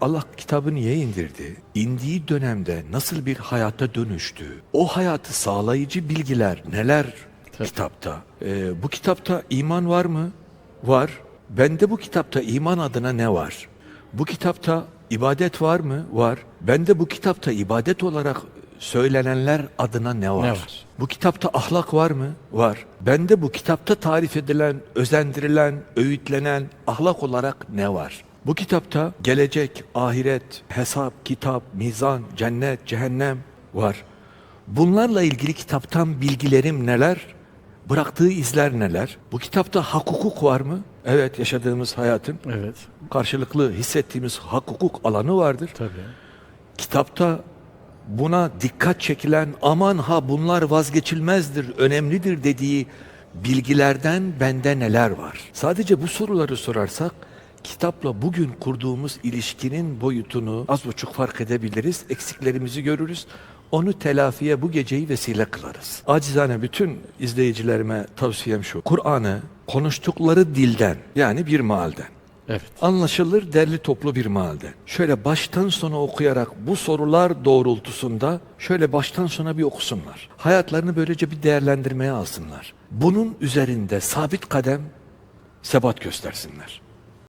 Allah kitabı niye indirdi? İndiği dönemde nasıl bir hayata dönüştü? O hayatı sağlayıcı bilgiler neler kitapta? Ee, bu kitapta iman var mı? Var. Bende bu kitapta iman adına ne var? Bu kitapta ibadet var mı? Var. Bende bu kitapta ibadet olarak söylenenler adına ne var? Ne var? Bu kitapta ahlak var mı? Var. Bende bu kitapta tarif edilen, özendirilen, öğütlenen ahlak olarak ne var? Bu kitapta gelecek, ahiret, hesap, kitap, mizan, cennet, cehennem var. Bunlarla ilgili kitaptan bilgilerim neler? Bıraktığı izler neler? Bu kitapta hak hukuk var mı? Evet, yaşadığımız hayatın Evet. karşılıklı hissettiğimiz hak hukuk alanı vardır. Tabii. Kitapta buna dikkat çekilen aman ha bunlar vazgeçilmezdir, önemlidir dediği bilgilerden bende neler var? Sadece bu soruları sorarsak kitapla bugün kurduğumuz ilişkinin boyutunu az buçuk fark edebiliriz, eksiklerimizi görürüz. Onu telafiye bu geceyi vesile kılarız. Acizane bütün izleyicilerime tavsiyem şu. Kur'an'ı konuştukları dilden yani bir mealden Evet. anlaşılır derli toplu bir mealden. Şöyle baştan sona okuyarak bu sorular doğrultusunda şöyle baştan sona bir okusunlar. Hayatlarını böylece bir değerlendirmeye alsınlar. Bunun üzerinde sabit kadem sebat göstersinler.